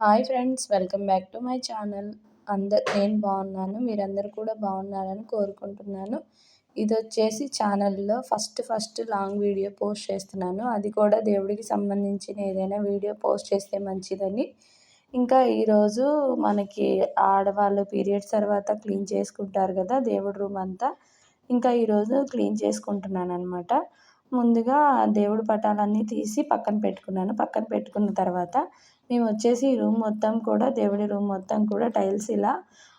Hi friends welcome back to my channel. అందరు నేను బాగున్నాను మీరందరూ కూడా బాగున్నారని కోరుకుంటున్నాను. ఇది వచ్చేసి ఛానల్లో first first long video post చేస్తున్నాను. అది కూడా దేవుడికి సంబంధించిన ఏదైనా వీడియో పోస్ట్ చేస్తే మంచిదని. ఇంకా ఈరోజు మనకి ఆడవాళ్ళు పీరియడ్స్ తర్వాత క్లీన్ చేసుకుంటారు కదా దేవుడి రూమ్ అంతా. ఇంకా ఈరోజు క్లీన్ చేసుకుంటున్నాను అనమాట ముందుగా దేవుడి పటాలన్నీ తీసి పక్కన పెట్టుకున్నాను. పక్కన పెట్టుకున్న తర్వాత మేము వచ్చేసి రూమ్ మొత్తం కూడా దేవుడి రూమ్ మొత్తం కూడా టైల్స్ ఇలా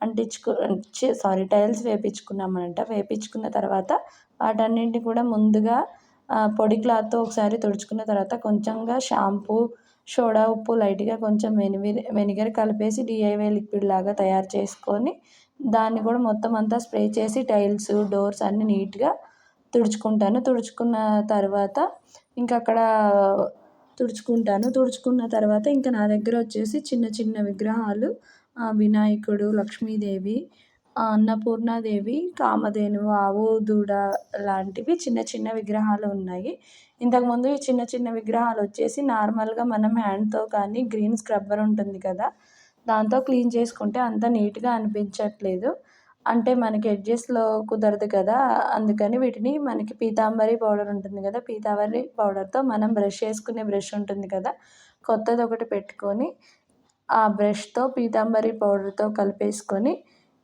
అంటించుకు సారీ టైల్స్ వేపించుకున్నామనంట వేపించుకున్న తర్వాత వాటన్నింటిని కూడా ముందుగా పొడి క్లాత్తో ఒకసారి తుడుచుకున్న తర్వాత కొంచెంగా షాంపూ సోడా ఉప్పు లైట్గా కొంచెం వెనిగర్ వెనిగర్ కలిపేసి డిఐవై లిక్విడ్ లాగా తయారు చేసుకొని దాన్ని కూడా మొత్తం అంతా స్ప్రే చేసి టైల్స్ డోర్స్ అన్నీ నీట్గా తుడుచుకుంటాను. తుడుచుకున్న తర్వాత ఇంకా అక్కడ తుడుచుకుంటాను. తుడుచుకున్న తర్వాత ఇంకా నా దగ్గర వచ్చేసి చిన్న చిన్న విగ్రహాలు వినాయకుడు లక్ష్మీదేవి అన్నపూర్ణాదేవి కామధేనువు ఆవు దూడ లాంటివి చిన్న చిన్న విగ్రహాలు ఉన్నాయి. ఇంతకుముందు ఈ చిన్న చిన్న విగ్రహాలు వచ్చేసి నార్మల్గా మనం హ్యాండ్తో కానీ గ్రీన్ స్క్రబ్బర్ ఉంటుంది కదా దాంతో క్లీన్ చేసుకుంటే అంత నీట్గా అనిపించట్లేదు. అంటే మనకి ఎడ్జెస్లో కుదరదు కదా అందుకని వీటిని మనకి పీతాంబరి పౌడర్ ఉంటుంది కదా పీతాంబరి పౌడర్తో మనం బ్రష్ చేసుకునే బ్రష్ ఉంటుంది కదా కొత్తది ఒకటి పెట్టుకొని ఆ బ్రష్తో పీతాంబరి పౌడర్తో కలిపేసుకొని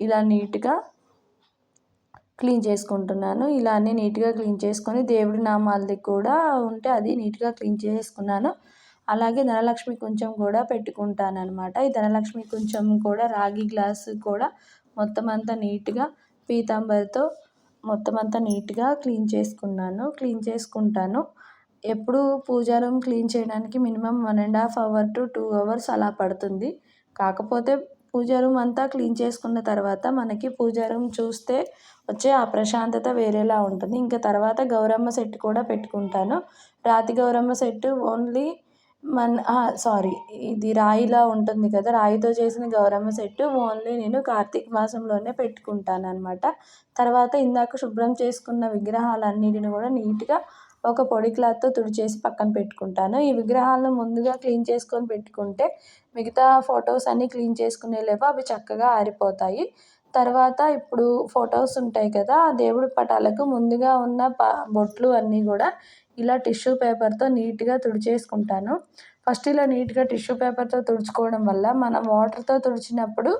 ఇలా నీట్గా క్లీన్ చేసుకుంటున్నాను. ఇలా అన్నీ నీట్గా క్లీన్ చేసుకొని దేవుడి నామాలది కూడా ఉంటే అది నీట్గా క్లీన్ చేసుకున్నాను. అలాగే ధనలక్ష్మి కొంచెం కూడా పెట్టుకుంటాను అనమాట ఈ ధనలక్ష్మి కొంచెం కూడా రాగి గ్లాసు కూడా మొత్తం అంతా నీట్గా పీతాంబరితో మొత్తం అంతా నీట్గా క్లీన్ చేసుకున్నాను. క్లీన్ చేసుకుంటాను. ఎప్పుడు పూజా రూమ్ క్లీన్ చేయడానికి minimum one and half hour to two hours అలా పడుతుంది. కాకపోతే పూజా రూమ్ అంతా క్లీన్ చేసుకున్న తర్వాత మనకి పూజా రూమ్ చూస్తే వచ్చే ఆ ప్రశాంతత వేరేలా ఉంటుంది. ఇంకా తర్వాత గౌరమ్మ సెట్ కూడా పెట్టుకుంటాను. రాతి గౌరమ్మ సెట్ ఓన్లీ మన సారీ ఇది రాయిలా ఉంటుంది కదా రాయితో చేసిన గౌరమ్మ సెట్టు ఓన్లీ నేను కార్తీక మాసంలోనే పెట్టుకుంటాను అనమాట తర్వాత ఇందాక శుభ్రం చేసుకున్న విగ్రహాలన్నిటిని కూడా నీట్గా ఒక పొడి క్లాత్తో తుడిచేసి పక్కన పెట్టుకుంటాను. ఈ విగ్రహాలను ముందుగా క్లీన్ చేసుకొని పెట్టుకుంటే మిగతా ఫొటోస్ అన్నీ క్లీన్ చేసుకునే లేవో అవి చక్కగా ఆరిపోతాయి. తర్వాత ఇప్పుడు ఫొటోస్ ఉంటాయి కదా ఆ దేవుడి పటాలకు ముందుగా ఉన్న ప బొట్లు అన్నీ కూడా ఇలా టిష్యూ పేపర్తో నీట్గా తుడిచేసుకుంటాను. ఫస్ట్ ఇలా నీట్గా టిష్యూ పేపర్తో తుడుచుకోవడం వల్ల మనం వాటర్తో తుడిచినప్పుడు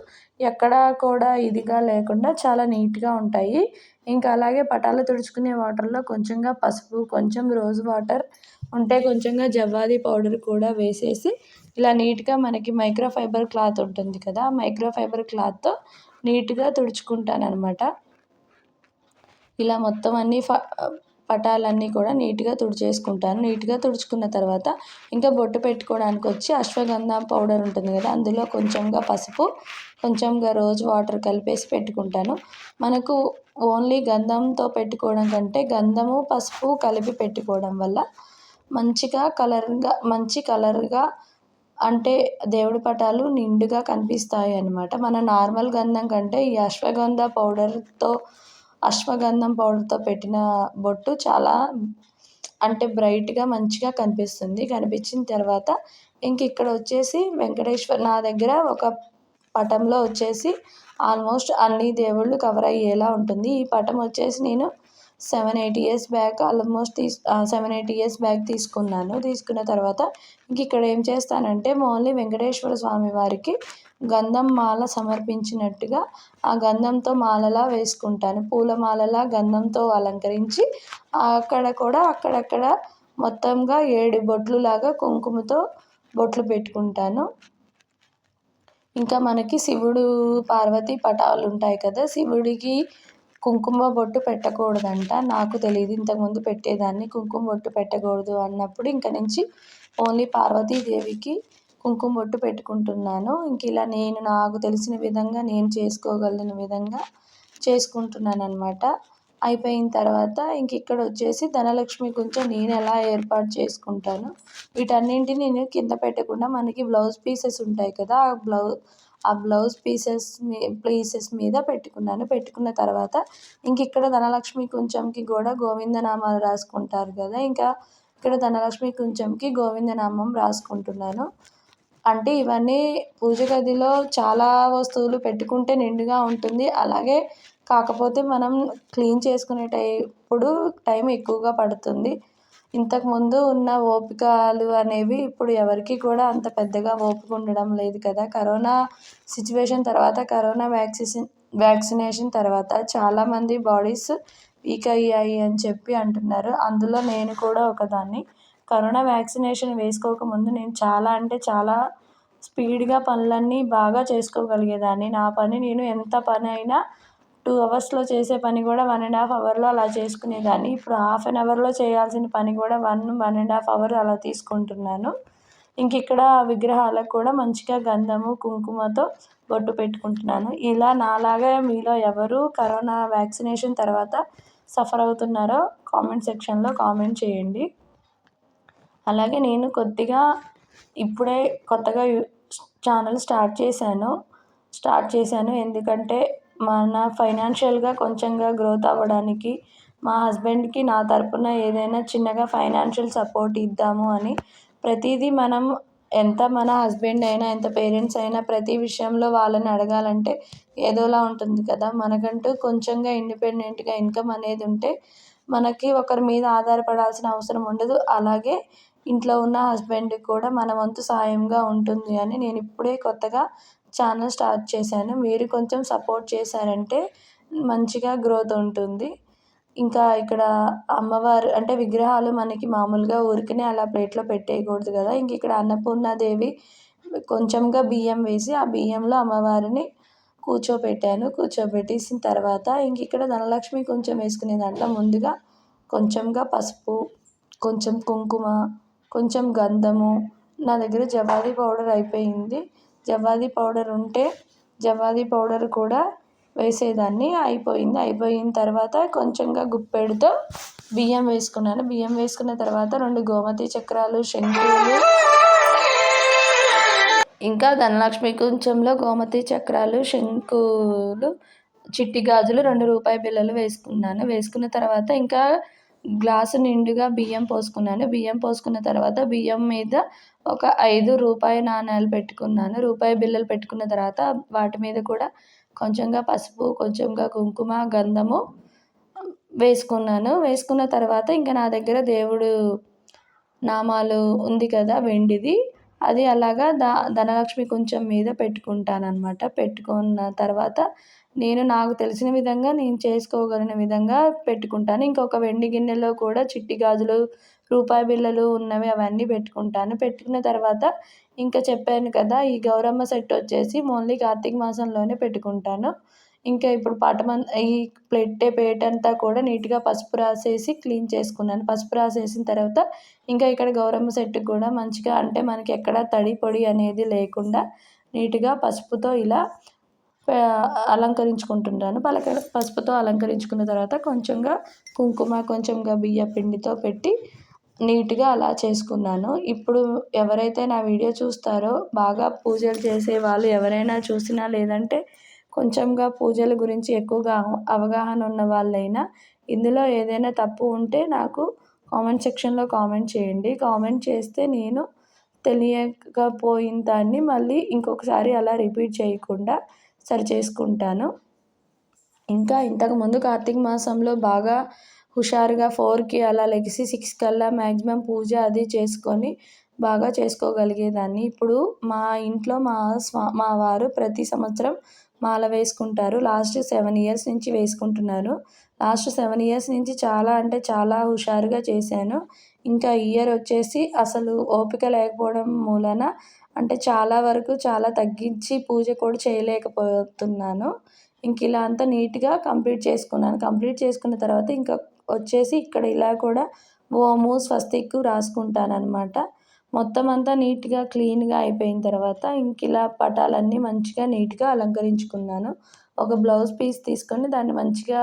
ఎక్కడా కూడా ఇదిగా లేకుండా చాలా నీట్గా ఉంటాయి. ఇంకా అలాగే పటాలు తుడుచుకునే వాటర్లో కొంచెంగా పసుపు కొంచెం రోజ్ వాటర్ ఉంటే కొంచెంగా జవ్వాది పౌడర్ కూడా వేసేసి ఇలా నీట్గా మనకి మైక్రో ఫైబర్ క్లాత్ ఉంటుంది కదా మైక్రో ఫైబర్ క్లాత్తో నీట్గా తుడుచుకుంటాను అనమాట ఇలా మొత్తం అన్నీ ఫ పటాలన్నీ కూడా నీట్గా తుడిచేసుకుంటాను. నీట్గా తుడుచుకున్న తర్వాత ఇంకా బొట్టు పెట్టుకోవడానికి వచ్చి అశ్వగంధ పౌడర్ ఉంటుంది కదా అందులో కొంచెంగా పసుపు కొంచెంగా రోజు వాటర్ కలిపేసి పెట్టుకుంటాను. మనకు ఓన్లీ గంధంతో పెట్టుకోవడం కంటే గంధము పసుపు కలిపి పెట్టుకోవడం వల్ల మంచిగా కలర్గా మంచి కలర్గా అంటే దేవుడి పటాలు నిండుగా కనిపిస్తాయి అన్నమాట మన నార్మల్ గంధం కంటే ఈ అశ్వగంధ పౌడర్తో అశ్వగంధం పౌడర్తో పెట్టిన బొట్టు చాలా అంటే బ్రైట్గా మంచిగా కనిపిస్తుంది. కనిపించిన తర్వాత ఇంక ఇక్కడ వచ్చేసి వెంకటేశ్వర్ నా దగ్గర ఒక పటంలో వచ్చేసి ఆల్మోస్ట్ అన్ని దేవుళ్ళు కవర్ అయ్యేలా ఉంటుంది. ఈ పటం వచ్చేసి నేను seven eight years back almost తీసు సెవెన్ ఎయిట్ ఇయర్స్ బ్యాక్ తీసుకున్నాను. తీసుకున్న తర్వాత ఇంక ఇక్కడ ఏం చేస్తానంటే ఓన్లీ వెంకటేశ్వర స్వామి వారికి గంధం మాల సమర్పించినట్టుగా ఆ గంధంతో మాలలా వేసుకుంటాను. పూల మాలలా గంధంతో అలంకరించి అక్కడ కూడా అక్కడక్కడ మొత్తంగా ఏడు బొట్లు లాగా కుంకుమతో బొట్లు పెట్టుకుంటాను. ఇంకా మనకి శివుడు పార్వతి పటాలు ఉంటాయి కదా శివుడికి కుంకుమ బొట్టు పెట్టకూడదంట. నాకు తెలియదు ఇంతకుముందు పెట్టేదాన్ని కుంకుమ బొట్టు పెట్టకూడదు అన్నప్పుడు ఇంక నుంచి ఓన్లీ పార్వతీదేవికి కుంకుమ బొట్టు పెట్టుకుంటున్నాను. ఇంక ఇలా నేను నాకు తెలిసిన విధంగా నేను చేసుకోగలిగిన విధంగా చేసుకుంటున్నాను అనమాట అయిపోయిన తర్వాత ఇంక ఇక్కడ వచ్చేసి ధనలక్ష్మి కొంచెం నేను ఎలా ఏర్పాటు చేసుకుంటాను? వీటన్నింటిని నేను కింద పెట్టకుండా మనకి బ్లౌజ్ పీసెస్ ఉంటాయి కదా ఆ బ్లౌజ్ ఆ బ్లౌజ్ పీసెస్ పీసెస్ మీద పెట్టుకున్నాను. పెట్టుకున్న తర్వాత ఇంక ఇక్కడ ధనలక్ష్మి కొంచెంకి కూడా గోవిందనామాలు రాసుకుంటారు కదా. ఇంకా ఇక్కడ ధనలక్ష్మి కొంచెంకి గోవిందనామం రాసుకుంటున్నాను. అంటే ఇవన్నీ పూజ గదిలో చాలా వస్తువులు పెట్టుకుంటే నిండుగా ఉంటుంది. అలాగే కాకపోతే మనం క్లీన్ చేసుకునేటప్పుడు టైం ఎక్కువగా పడుతుంది. ఇంతకుముందు ఉన్న ఓపికలు అనేవి ఇప్పుడు ఎవరికి కూడా అంత పెద్దగా ఓపిక ఉండడం లేదు కదా. కరోనా సిచ్యువేషన్ తర్వాత కరోనా వ్యాక్సిన్ వ్యాక్సినేషన్ తర్వాత చాలామంది బాడీస్ వీక్ అయ్యాయి అని చెప్పి అంటున్నారు. అందులో నేను కూడా ఒకదాన్ని. కరోనా వ్యాక్సినేషన్ వేసుకోకముందు నేను చాలా అంటే చాలా స్పీడ్గా పనులన్నీ బాగా చేసుకోగలిగేదాన్ని. నా పని నేను ఎంత పని అయినా టూ అవర్స్లో చేసే పని కూడా వన్ అండ్ హాఫ్ అవర్లో అలా చేసుకునేదాన్ని. ఇప్పుడు హాఫ్ అన్ అవర్లో చేయాల్సిన పని కూడా one one and half hour అలా తీసుకుంటున్నాను. ఇంక ఇక్కడ విగ్రహాలకు కూడా మంచిగా గంధము కుంకుమతో బొట్టు పెట్టుకుంటున్నాను. ఇలా నాలాగా మీలో ఎవరు కరోనా వ్యాక్సినేషన్ తర్వాత సఫర్ అవుతున్నారో కామెంట్ సెక్షన్లో కామెంట్ చేయండి. అలాగే నేను కొద్దిగా ఇప్పుడే కొత్తగా ఛానల్ స్టార్ట్ చేశాను. స్టార్ట్ చేశాను ఎందుకంటే మన ఫైనాన్షియల్గా కొంచెంగా గ్రోత్ అవ్వడానికి మా హస్బెండ్కి నా తరపున ఏదైనా చిన్నగా ఫైనాన్షియల్ సపోర్ట్ ఇద్దాము అని ప్రతిదీ మనం ఎంత మన హస్బెండ్ అయినా ఎంత పేరెంట్స్ అయినా ప్రతి విషయంలో వాళ్ళని అడగాలంటే ఏదోలా ఉంటుంది కదా. మనకంటూ కొంచెంగా ఇండిపెండెంట్గా ఇన్కమ్ అనేది ఉంటే మనకి ఒకరి మీద ఆధారపడాల్సిన అవసరం ఉండదు. అలాగే ఇంట్లో ఉన్న హస్బెండ్కి కూడా మన వంతు సాయంగా ఉంటుంది అని నేను ఇప్పుడే కొత్తగా ఛానల్ స్టార్ట్ చేశాను. మీరు కొంచెం సపోర్ట్ చేశారంటే మంచిగా గ్రోత్ ఉంటుంది. ఇంకా ఇక్కడ అమ్మవారు అంటే విగ్రహాలు మనకి మామూలుగా ఊరికనే అలా ప్లేట్లో పెట్టేయకూడదు కదా. ఇంక ఇక్కడ అన్నపూర్ణాదేవి కొంచెంగా బియ్యం వేసి ఆ బియ్యంలో అమ్మవారిని కూర్చోపెట్టాను. కూర్చోబెట్టేసిన తర్వాత ఇంక ఇక్కడ ధనలక్ష్మి కొంచెం వేసుకునే దాంట్లో ముందుగా కొంచెంగా పసుపు కొంచెం కుంకుమ కొంచెం గంధము. నా దగ్గర జవాది పౌడర్ అయిపోయింది. జవాది పౌడర్ ఉంటే జవాది పౌడర్ కూడా వేసేదాన్ని. అయిపోయింది. అయిపోయిన తర్వాత కొంచెంగా గుప్పెడుతో బియ్యం వేసుకున్నాను. బియ్యం వేసుకున్న తర్వాత రెండు గోమతి చక్రాలు శంకులు ఇంకా ధనలక్ష్మి కొంచెంలో గోమతి చక్రాలు శంకులు చిట్టి గాజులు రెండు రూపాయి బిళ్ళలు వేసుకున్నాను. వేసుకున్న తర్వాత ఇంకా గ్లాసు నిండుగా బియ్యం పోసుకున్నాను. బియ్యం పోసుకున్న తర్వాత బియ్యం మీద ఒక ఐదు రూపాయి నాణ్యాలు పెట్టుకున్నాను. రూపాయి బిళ్ళలు పెట్టుకున్న తర్వాత వాటి మీద కూడా కొంచెంగా పసుపు కొంచెంగా కుంకుమ గంధము వేసుకున్నాను. వేసుకున్న తర్వాత ఇంకా నా దగ్గర దేవుడు నామాలు ఉంది కదా వెండిది. అది అలాగా దా ధనలక్ష్మి కొంచెం మీద పెట్టుకుంటాను అనమాట పెట్టుకున్న తర్వాత నేను నాకు తెలిసిన విధంగా నేను చేసుకోగలిగిన విధంగా పెట్టుకుంటాను. ఇంకొక వెండి గిన్నెలో కూడా చిట్టి గాజులు రూపాయి బిళ్ళలు ఉన్నవి అవన్నీ పెట్టుకుంటాను. పెట్టుకున్న తర్వాత ఇంకా చెప్పాను కదా ఈ గౌరమ్మ సెట్ వచ్చేసి ఓన్లీ కార్తీక మాసంలోనే పెట్టుకుంటాను. ఇంకా ఇప్పుడు పటమన్ ఈ ప్లెట్టే పేట అంతా కూడా నీట్గా పసుపు రాసేసి క్లీన్ చేసుకున్నాను. పసుపు రాసేసిన తర్వాత ఇంకా ఇక్కడ గౌరమ్మ సెట్ కూడా మంచిగా అంటే మనకి ఎక్కడ తడి పొడి అనేది లేకుండా నీట్గా పసుపుతో ఇలా అలంకరించుకుంటుంటాను. పలక పసుపుతో అలంకరించుకున్న తర్వాత కొంచెంగా కుంకుమ కొంచెంగా బియ్య పిండితో పెట్టి నీట్గా అలా చేసుకున్నాను. ఇప్పుడు ఎవరైతే నా వీడియో చూస్తారో బాగా పూజలు చేసే వాళ్ళు ఎవరైనా చూసినా లేదంటే కొంచెంగా పూజల గురించి ఎక్కువగా అవగాహన ఉన్న వాళ్ళైనా ఇందులో ఏదైనా తప్పు ఉంటే నాకు కామెంట్ సెక్షన్లో కామెంట్ చేయండి. కామెంట్ చేస్తే నేను తెలియకపోయిన దాన్ని మళ్ళీ ఇంకొకసారి అలా రిపీట్ చేయకుండా సరి చేసుకుంటాను. ఇంకా ఇంతకుముందు కార్తీక మాసంలో బాగా హుషారుగా ఫోర్కి అలా లెగిసి సిక్స్ కల్లా మ్యాక్సిమం పూజ అది చేసుకొని బాగా చేసుకోగలిగేదాన్ని. ఇప్పుడు మా ఇంట్లో మా స్వా మా వారు ప్రతి సంవత్సరం మాల వేసుకుంటారు. లాస్ట్ సెవెన్ ఇయర్స్ నుంచి వేసుకుంటున్నారు. లాస్ట్ సెవెన్ ఇయర్స్ నుంచి చాలా అంటే చాలా హుషారుగా చేశాను. ఇంకా ఇయర్ వచ్చేసి అసలు ఓపిక లేకపోవడం మూలన అంటే చాలా వరకు చాలా తగ్గించి పూజ కూడా చేయలేకపోతున్నాను. ఇంక ఇలా అంతా నీట్గా కంప్లీట్ చేసుకున్నాను. కంప్లీట్ చేసుకున్న తర్వాత ఇంకా వచ్చేసి ఇక్కడ ఇలా కూడా ఓము స్వస్తిక్ రాసుకుంటాను మొత్తం అంతా నీట్గా క్లీన్గా అయిపోయిన తర్వాత ఇంక ఇలా పటాలన్నీ మంచిగా నీట్గా అలంకరించుకున్నాను. ఒక బ్లౌజ్ పీస్ తీసుకొని దాన్ని మంచిగా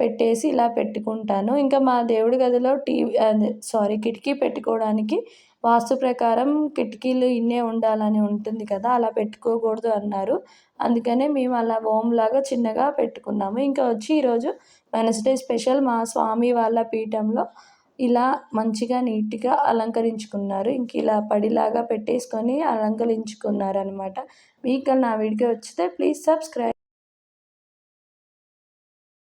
పెట్టేసి ఇలా పెట్టుకుంటాను. ఇంకా మా దేవుడి గదిలో టీవీ అదే సారీ కిటికీ పెట్టుకోవడానికి వాస్తు ప్రకారం కిటికీలు ఇన్నే ఉండాలని ఉంటుంది కదా అలా పెట్టుకోకూడదు అన్నారు. అందుకనే మేము అలా ఓమ్ లాగా చిన్నగా పెట్టుకున్నాము. ఇంకా వచ్చి ఈరోజు వెనస్డే స్పెషల్ మా స్వామి వాళ్ళ పీఠంలో ఇలా మంచిగా నీట్గా అలంకరించుకున్నారు. ఇంక ఇలా పడిలాగా పెట్టేసుకొని అలంకరించుకున్నారు అనమాట మీకు నా వీడియో వచ్చితే ప్లీజ్ సబ్స్క్రైబ్